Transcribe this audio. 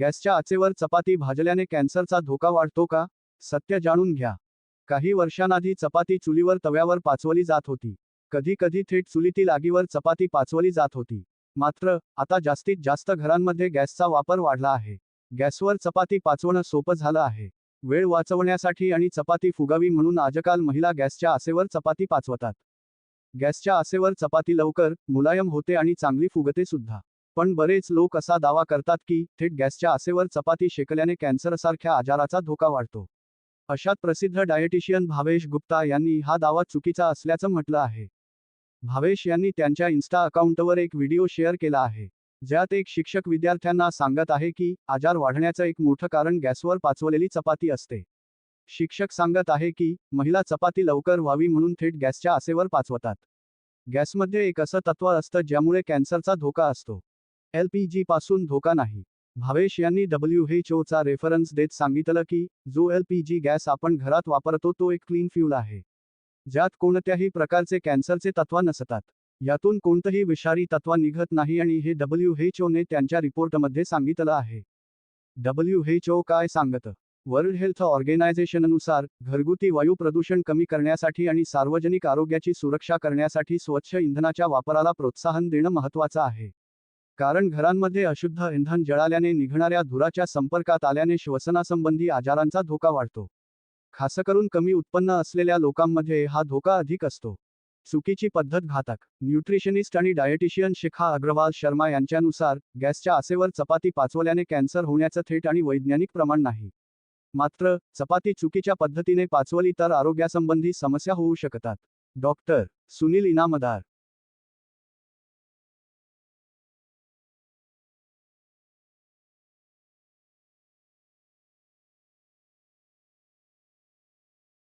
गॅसच्या आचेवर चपाती भाजल्याने कॅन्सरचा धोका वाढतो का? सत्य जाणून घ्या. काही वर्षांआधी चपाती चुलीवर तव्यावर पाचवली जात होती. कधी कधी थेट चुलीतील आगीवर चपाती पाचवली जात होती. मात्र आता जास्तीत जास्त घरांमध्ये गॅसचा वापर वाढला आहे. गॅसवर चपाती पाचवणं सोपं झालं आहे. वेळ वाचवण्यासाठी आणि चपाती फुगावी म्हणून आजकाल महिला गॅसच्या आसेवर चपाती पाचवतात. गॅसच्या आसेवर चपाती लवकर मुलायम होते आणि चांगली फुगते सुद्धा. पण बरेच लोक असा दावा करतात की थेट गॅसच्या आसेवर चपाती शेकल्याने कॅन्सरसारख्या आजाराचा धोका वाढतो. अशात प्रसिद्ध डायटिशियन भावेश गुप्ता यांनी हा दावा चुकीचा असल्याचं म्हटलं आहे. भावेश यांनी त्यांच्या इन्स्टा अकाउंटवर एक व्हिडिओ शेअर केला आहे ज्यात एक शिक्षक विद्यार्थ्यांना सांगत आहे की आजार वाढण्याचं एक मोठं कारण गॅसवर पाचवलेली चपाती असते. शिक्षक सांगत आहे की महिला चपाती लवकर व्हावी म्हणून थेट गॅसच्या आसेवर पाचवतात. गॅसमध्ये एक असं तत्व असतं ज्यामुळे कॅन्सरचा धोका असतो. एलपीजी पासून धोका नाही. भावेश यांनी डब्ल्यू एच ओचा रेफरन्स देत सांगितलं की जो एलपीजी गॅस आपण घरात वापरतो तो एक क्लीन फ्यूल आहे. ज्यात कोणत्याही प्रकारचे कॅन्सरचे तत्व नसतात. यातून कोणतंही विषारी तत्व निघत नाही आणि हे डब्ल्यू एच ओने त्यांच्या रिपोर्टमध्ये सांगितलं आहे. डब्ल्यू एच ओ काय सांगतं? वर्ल्ड हेल्थ ऑर्गनायझेशननुसार घरगुती वायू प्रदूषण कमी करण्यासाठी आणि सार्वजनिक आरोग्याची सुरक्षा करण्यासाठी स्वच्छ इंधनाच्या वापराला प्रोत्साहन देणं महत्त्वाचं आहे. कारण घरांमध्ये अशुद्ध इंधन जळाल्याने निघणाऱ्या धुराच्या संपर्कात आल्याने श्वसनासंबंधी आजारांचा धोका वाढतो. खासकरून कमी उत्पन्न असलेल्या लोकांमध्ये हा धोका अधिक असतो. चुकीची पद्धत घातक न्यूट्रिशनिस्ट आणि डायटिशियन शिखा अग्रवाल शर्मा यांच्यानुसार गॅसच्या आसेवर चपाती पाचवल्याने कॅन्सर होण्याचं थेट आणि वैज्ञानिक प्रमाण नाही. मात्र चपाती चुकीच्या पद्धतीने पाचवली तर आरोग्यासंबंधी समस्या होऊ शकतात. डॉक्टर सुनील इनामदार